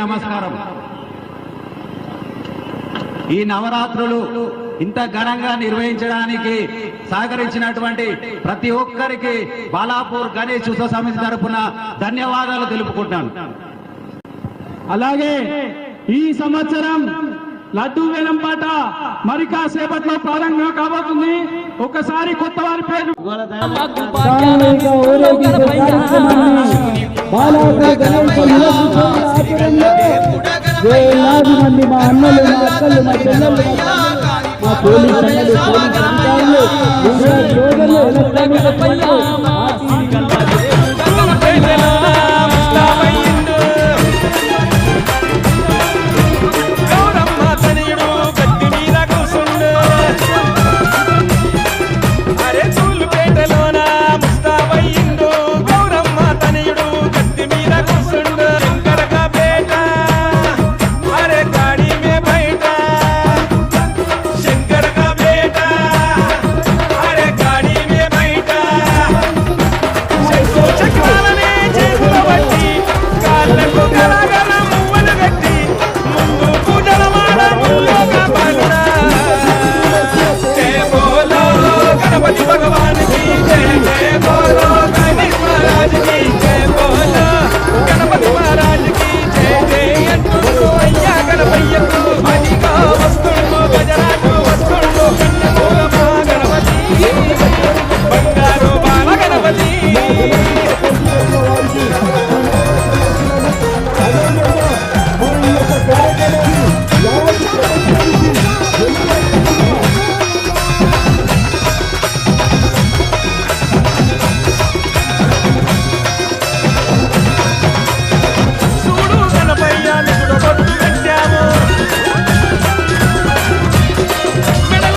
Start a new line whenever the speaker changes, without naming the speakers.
నమస్కారం. ఈ నవరాత్రులు ఇంత ఘనంగా నిర్వహించడానికి సహకరించినటువంటి ప్రతి ఒక్కరికి బాలాపూర్ గణేష్ ఉత్సవ సమితి తరపున ధన్యవాదాలు తెలుపుకుంటాను
అలాగే ఈ సంవత్సరం లడ్డు వేలం పాట మరి కాసేపట్లో ప్రారంభం కాబోతుంది. ఒకసారి కొత్త వారి పేరు
ఆధ్వర్యంలో వేలాది మంది మా అన్నలు మా అక్కలు మా చెల్లెళ్ళు మా పోలీస్ అన్నలు పోలీస్ అధికారులు ఇంకా